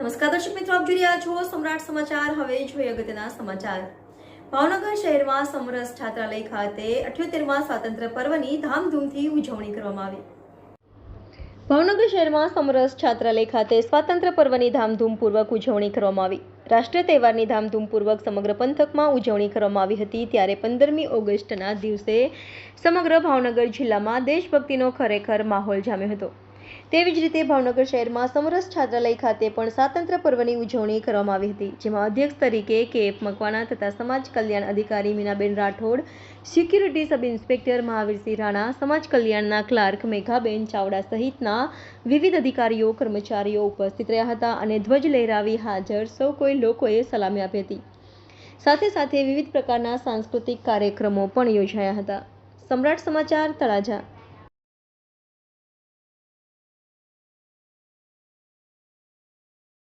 નમસ્કાર દર્શક મિત્રો, આપ જોઈ રહ્યા છો સમ્રાટ સમાચાર. હવે જોઈએ અગત્યના સમાચાર. ભાવનગર શહેરમાં સમરસ છાત્રાલય ખાતે અઠ્યોતેરમાં સ્વાતંત્ર્ય પર્વની ધામધૂમથી ઉજવણી કરવામાં આવી. ભાવનગર શહેરમાં સમરસ છાત્રાલય ખાતે સ્વાતંત્ર્ય પર્વની ધામધૂમપૂર્વક ઉજવણી કરવામાં આવી. રાષ્ટ્રીય તહેવારની ધામધૂમપૂર્વક સમગ્ર પંથકમાં ઉજવણી કરવામાં આવી હતી ત્યારે પંદરમી ઓગસ્ટના દિવસે સમગ્ર ભાવનગર જિલ્લામાં દેશભક્તિનો ખરેખર માહોલ જામ્યો હતો. તેવી જ રીતે ભાવનગર શહેરમાં સમરસ છાત્રાલય ખાતે પણ સ્વાતંત્ર્ય પર્વની ઉજવણી કરવામાં આવી હતી, જેમાં અધ્યક્ષ તરીકે કે. એફ. મકવાણા તથા સમાજ કલ્યાણ અધિકારી Minaben Rathod, security sub inspector Mahavirsinh Rana, સમાજ કલ્યાણના ક્લાર્ક મેઘાબેન ચાવડા સહિતના વિવિધ અધિકારીઓ, કર્મચારીઓ ઉપસ્થિત રહ્યા હતા અને ધ્વજ લહેરાવી હાજર સૌ કોઈ લોકોએ સલામી આપી હતી. સાથે સાથે વિવિધ પ્રકારના સાંસ્કૃતિક કાર્યક્રમો પણ યોજાયા હતા. સમ્રાટ સમાચાર તળાજા